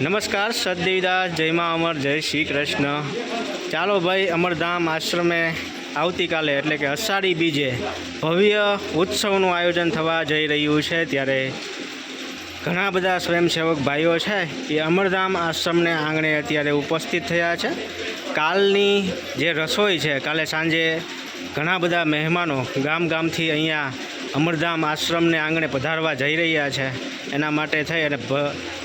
નમસ્કાર સદદેવીદાસ જયમાં અમર, જય શ્રી કૃષ્ણ. ચાલો ભાઈ, અમરધામ આશ્રમે આવતીકાલે એટલે કે અષાઢી બીજે ભવ્ય ઉત્સવનું આયોજન થવા જઈ રહ્યું છે. ત્યારે ઘણા બધા સ્વયંસેવક ભાઈઓ છે એ અમરધામ આશ્રમને આંગણે અત્યારે ઉપસ્થિત થયા છે. કાલની જે રસોઈ છે, કાલે સાંજે ઘણા બધા મહેમાનો ગામ ગામથી અહીંયા અમરધામ આશ્રમને આંગણે પધારવા જઈ રહ્યા છે. એના માટે થઈ અને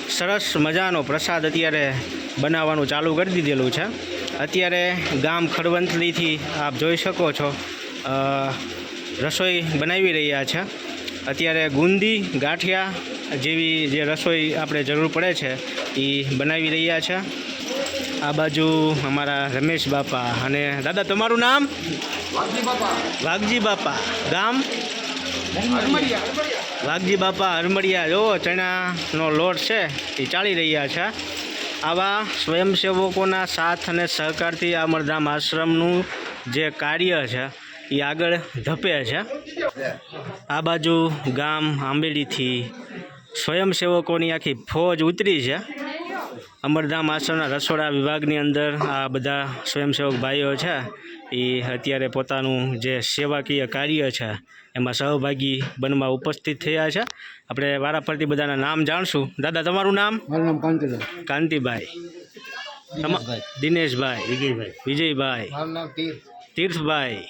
સરસ મજાનો પ્રસાદ અત્યારે બનાવવાનું ચાલુ કરી દીધેલું છે. અત્યારે ગામ ખડવંતલીથી આપ જોઈ શકો છો રસોઈ બનાવી રહ્યા છે. અત્યારે ગુંદી ગાંઠિયા જેવી જે રસોઈ આપણે જરૂર પડે છે એ બનાવી રહ્યા છે. આ બાજુ અમારા રમેશ બાપા અને દાદા તમારું નામ? વાઘજી બાપા. ગામ? વાઘજી બાપા હરમડિયા જો ચણાનો લોટ છે, એ ચાલી રહ્યા છે. આવા સ્વયંસેવકોના સાથ અને સહકારથી આ મરધામ આશ્રમનું જે કાર્ય છે, એ આગળ ધપે છે. આ બાજુ ગામ આંબેડીથી સ્વયંસેવકોની આખી ફોજ ઉતરી છે. અમરધામ આશ્રમના રસોડા વિભાગની અંદર આ બધા સ્વયંસેવક ભાઈઓ છે એ અત્યારે પોતાનું જે સેવાકીય કાર્ય છે એમાં સહભાગી બનમાં ઉપસ્થિત થયા છે. આપણે વારાફરતી બધાના નામ જાણશું. દાદા તમારું નામ? મારું નામ કાંતિલાલ કાંતિભાઈ. તમા- દિનેશભાઈ. વિજયભાઈ. વિજયભાઈ. મારું નામ તીર તીર્થભાઈ.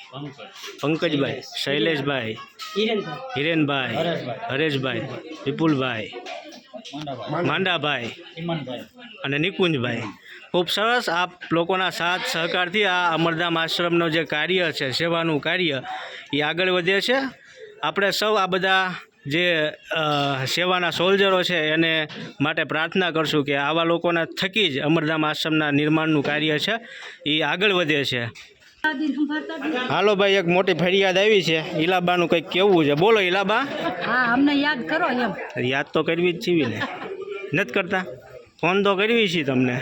પંકજભાઈ. શૈલેષભાઈ. હિરેનભાઈ. હરેશભાઈ. વિપુલભાઈ. માંડાભાઈ. અને નિકુંજભાઈ. ખૂબ સરસ આપ લોકોના સાથ સહકારથી આ અમરધામ આશ્રમનો જે કાર્ય છે સેવાનું કાર્ય એ આગળ વધે છે. આપણે સૌ આ બધા જે સેવાના સોલ્જરો છે એને માટે પ્રાર્થના કરશું કે આવા લોકોના થકી જ અમરધામ આશ્રમના નિર્માણનું કાર્ય છે એ આગળ વધે છે. હાલો ભાઈ એક મોટી ફરિયાદ આવી છે. ઈલાબાનું કંઈક કેવું છે? બોલો ઈલાબા. હા અમને યાદ કરો એમ. યાદ તો કરવી જ છીએ ને. નથી કરતા? ફોન તો કરવી છીએ તમને.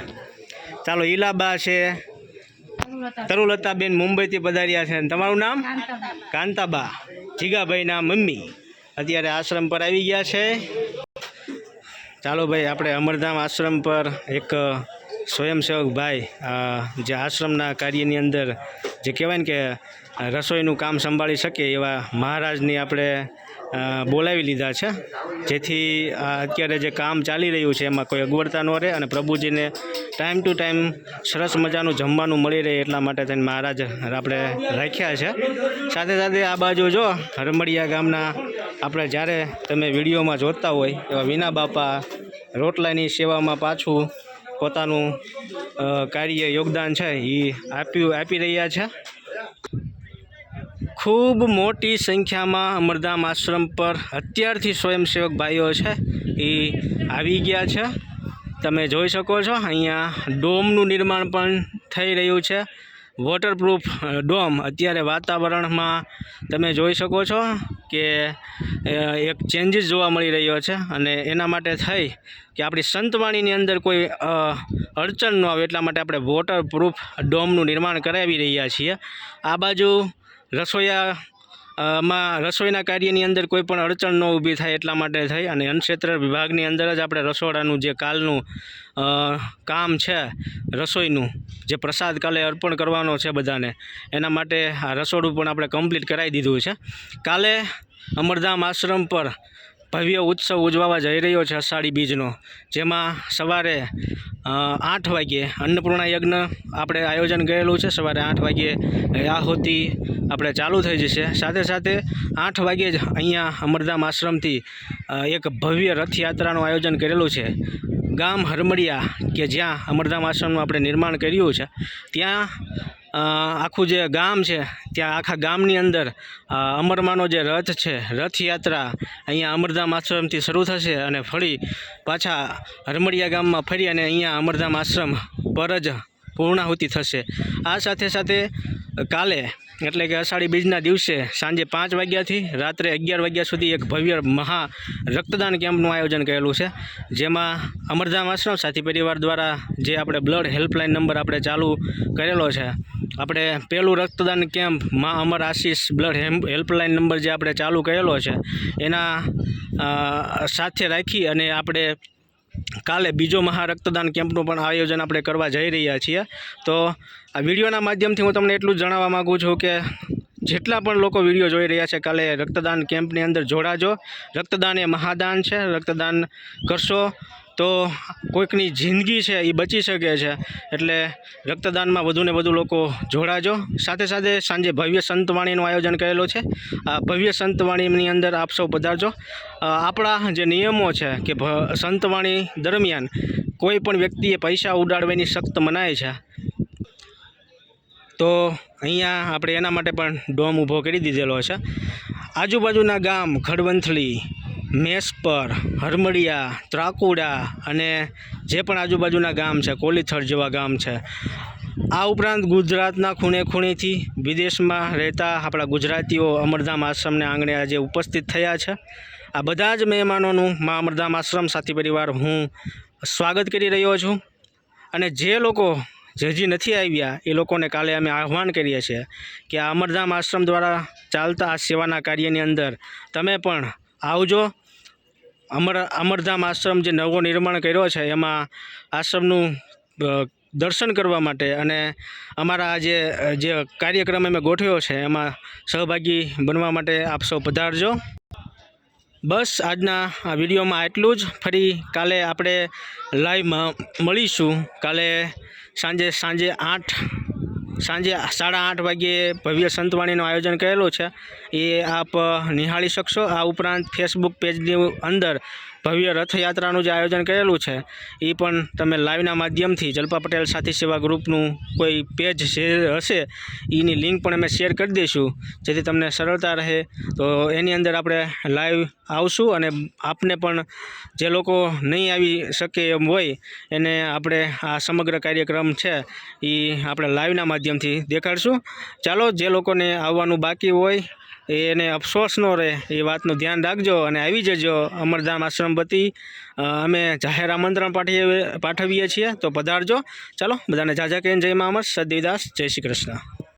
ચાલો ઈલાબા છે. તરુલતાબેન મુંબઈથી પધાર્યા છે. તમારું નામ? કાંતાબા. જીગાભાઈના મમ્મી. અત્યારે આશ્રમ પર આવી ગયા છે. ચાલો ભાઈ આપણે અમરધામ આશ્રમ પર એક સ્વયંસેવક ભાઈ જે આશ્રમના કાર્યની અંદર જે કહેવાય ને કે રસોઈનું કામ સંભાળી શકે એવા મહારાજની આપણે બોલાવી લીધા છે. જેથી અત્યારે જે કામ ચાલી રહ્યું છે એમાં કોઈ અગવડતા ન રહે અને પ્રભુજીને ટાઈમ ટુ ટાઈમ સરસ મજાનું જમવાનું મળી રહે એટલા માટે થઈને મહારાજ આપણે રાખ્યા છે. સાથે સાથે આ બાજુ જો રમડિયા ગામના આપણે જ્યારે તમે વિડીયોમાં જોતા હોય એવા વિના બાપા રોટલાની સેવામાં પાછું પોતાનું કાર્ય યોગદાન છે એ આપ્યું આપી રહ્યા છે. ખૂબ મોટી સંખ્યામાં અમરધામ આશ્રમ પર અત્યારથી સ્વયંસેવક ભાઈઓ છે, એ આવી ગયા છે. તમે જોઈ શકો છો, અહીંયા ડોમનું નિર્માણ પણ થઈ રહ્યું છે. Waterproof dome. અત્યારે વાતાવરણમાં તમે જોઈ શકો છો કે એક ચેન્જીસ જોવા મળી રહ્યો છે અને એના માટે થઈ કે આપણી સંતવાણીની અંદર કોઈ અડચણ ન આવે એટલા માટે આપણે વોટરપ્રૂફ ડોમનું નિર્માણ કરાવી રહ્યા છીએ. આ બાજુ રસોઈયા અ, માં રસોઈના કાર્યની અંદર કોઈ પણ અડચણ ન ઊભી થાય એટલા માટે થઈ અને અન્નક્ષેત્ર વિભાગની અંદર જ આપણે રસોડાનું જે કાલનું કામ છે, રસોઈનું, જે પ્રસાદ કાલે અર્પણ કરવાનો છે બધાને, એના માટે આ રસોડું પણ આપણે કમ્પ્લીટ કરાવી દીધું છે. કાલે અમરધામ આશ્રમ પર ભવ્ય ઉત્સવ ઉજવવા જઈ રહ્યો છે અષાઢી બીજનો. જેમાં સવારે આઠ વાગ્યે અન્નપૂર્ણા યજ્ઞ આપણે આયોજન કરેલું છે. સવારે આઠ વાગ્યે આહુતિ આપણે ચાલુ થઈ જશે. સાથે સાથે આઠ વાગ્યે જ અહીંયા અમરધામ આશ્રમથી એક ભવ્ય રથયાત્રાનું આયોજન કરેલું છે. ગામ હરમડિયા કે જ્યાં અમરધામ આશ્રમનું આપણે નિર્માણ કર્યું છે, ત્યાં આખું જે ગામ છે, ત્યાં આખા ગામની અંદર અમરમાનો જે રથ છે, રથયાત્રા અહીંયા અમરધામ આશ્રમથી શરૂ થશે અને ફરી પાછા હરમડિયા ગામમાં ફરી અને અહીંયા અમરધામ આશ્રમ પર જ પૂર્ણાહુતિ થશે. આ સાથે સાથે કાલે, એટલે કે અષાઢી બીજના દિવસે સાંજે પાંચ વાગ્યાથી રાત્રે અગિયાર વાગ્યા સુધી એક ભવ્ય મહા રક્તદાન કેમ્પનું આયોજન કરેલું છે, જેમાં અમરધામ આશ્રમ સાથી પરિવાર દ્વારા જે આપણે બ્લડ હેલ્પલાઇન નંબર આપણે ચાલુ કરેલો છે આપણે પહેલું રક્તદાન કેમ્પ મા Amar Ashish blood helpline number જે આપણે ચાલુ કરેલો છે, એના સાથે રાખી અને આપણે કાલે બીજો મહા રક્તદાન કેમ્પનું પણ આયોજન આપણે કરવા જઈ રહ્યા છીએ. તો આ વિડીયોના માધ્યમથી હું તમને એટલું જ જણાવવા માગું છું કે જેટલા પણ લોકો વીડિયો જોઈ રહ્યા છે, કાલે રક્તદાન કેમ્પની અંદર જોડાજો. રક્તદાન એ મહાદાન છે, રક્તદાન કરશો. તો કોઈકની જિંદગી છે એ બચી શકે છે. એટલે રક્તદાનમાં વધુને વધુ લોકો જોડાજો. સાથે સાથે સાંજે ભવ્ય સંતવાણીનું આયોજન કરેલું છે. આ ભવ્ય સંતવાણીની અંદર આપ સૌ પધારજો. આપણા જે નિયમો છે કે સંતવાણી દરમિયાન કોઈ પણ વ્યક્તિએ પૈસા ઉડાડવાની સખ્ત મનાય છે. તો અહીંયા આપણે એના માટે પણ ડોમ ઊભો કરી દીધેલો છે. આજુબાજુના ગામ ખડવંથલી મેસપર હરમડિયા, ત્રાકુડા અને જે પણ આજુબાજુના ગામ છે, કોલીથળ જેવા ગામ છે, આ ઉપરાંત ગુજરાતના ખૂણે ખૂણેથી વિદેશમાં રહેતા આપણા ગુજરાતીઓ અમરધામ આશ્રમને આંગણે આજે ઉપસ્થિત થયા છે. આ બધા જ મહેમાનોનું મા અમરધામ આશ્રમ સાથી પરિવાર હું સ્વાગત કરી રહ્યો છું અને જે લોકો જે નથી આવ્યા, એ લોકોને કાલે અમે આહ્વાન કરીએ છીએ કે આ અમરધામ આશ્રમ દ્વારા ચાલતા આ સેવાના કાર્યની અંદર તમે પણ આવજો અમર અમરધામ આશ્રમ જે નવો નિર્માણ કર્યો છે, એમાં આશ્રમનું દર્શન કરવા માટે અને અમારા જે જે કાર્યક્રમ અમે ગોઠવ્યો છે, એમાં સહભાગી બનવા માટે આપ સૌ પધારજો. બસ, આજના આ વિડીયોમાં એટલું જ. ફરી કાલે આપણે લાઈવમાં મળીશું. કાલે સાંજે સાંજે આઠ સાંજે સાડા આઠ વાગ્યે ભવ્ય સંતવાણીનું આયોજન કરેલું છે. એ આપ નિહાળી શકશો. આ ઉપરાંત ફેસબુક પેજની અંદર ભવ્ય રથયાત્રાનું જે આયોજન કરેલું છે. એ પણ તમે લાઈવના માધ્યમથી જલપા પટેલ સાથી સેવા ગ્રુપનું કોઈ પેજ હશે એની લિંક પણ અમે શેર કરી દઈશું. જેથી તમને સરળતા રહે. તો એની અંદર આપણે લાઈવ આવશું અને આપને પણ જે લોકો નહીં આવી શકે એમ હોય, એને આપણે આ સમગ્ર કાર્યક્રમ છે એ આપણે લાઈવના માધ્યમથી દેખાડશું. ચાલો, જે લોકોને આવવાનું બાકી હોય એને અફસોસ ન રહે, એ વાતનું ધ્યાન રાખજો અને આવી જજો અમરધામ આશ્રમ વતી. અમે જાહેર આમંત્રણ પાઠવીએ પાઠવીએ છીએ, તો પધારજો. ચાલો, બધાને જાજા કહીને જય મા અમર સદીદાસ જય શ્રી કૃષ્ણ.